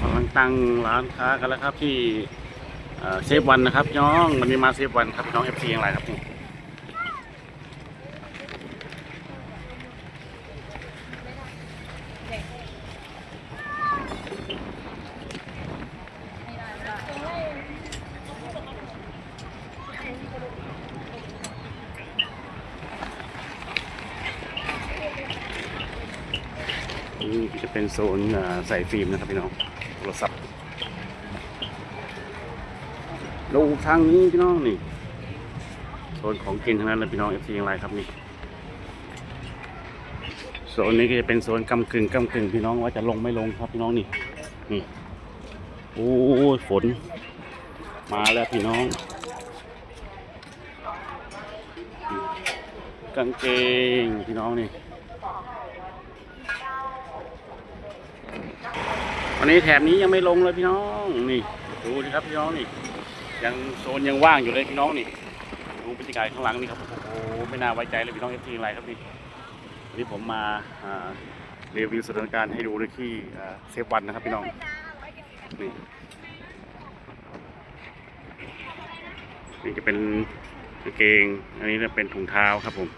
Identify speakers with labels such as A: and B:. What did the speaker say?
A: กำลังตั้งร้านค้ากันแล้วครับที่เซฟวันนะครับน้องวันนี้มาเซฟวันครับน้องเอฟซีอย่างไรครับนี่ นี่จะเป็นโซนใส่ฟิล์มนะครับพี่น้องโทรศัพท์ดูทางนี้พี่น้องนี่โซนของกินทั้งนั้นเลยพี่น้องเอฟซีอย่างไรครับนี่โซนนี้ก็จะเป็นโซนกำกึ่งกำกึ่งพี่น้องว่าจะลงไม่ลงครับพี่น้องนี่นี่โอ้ฝน มาแล้วพี่น้องกางเกงพี่น้องนี่ วันนี้แถบนี้ยังไม่ลงเลยพี่น้องนี่ดูดิครับพี่น้องนี่ ยังโซนยังว่างอยู่เลยพี่น้องนี่ดูบรรยากาศข้างหลังนี่ครับโอ้โหไม่น่าไว้ใจเลยพี่น้องเอฟซีอะไรครับนี่วันนี้ผมมารีวิวสถานการณ์ให้ดูเลยที่เซฟวันนะครับพี่น้องนี่นี่จะเป็นกางเกง อันนี้จะเป็นถุงเท้าครับผม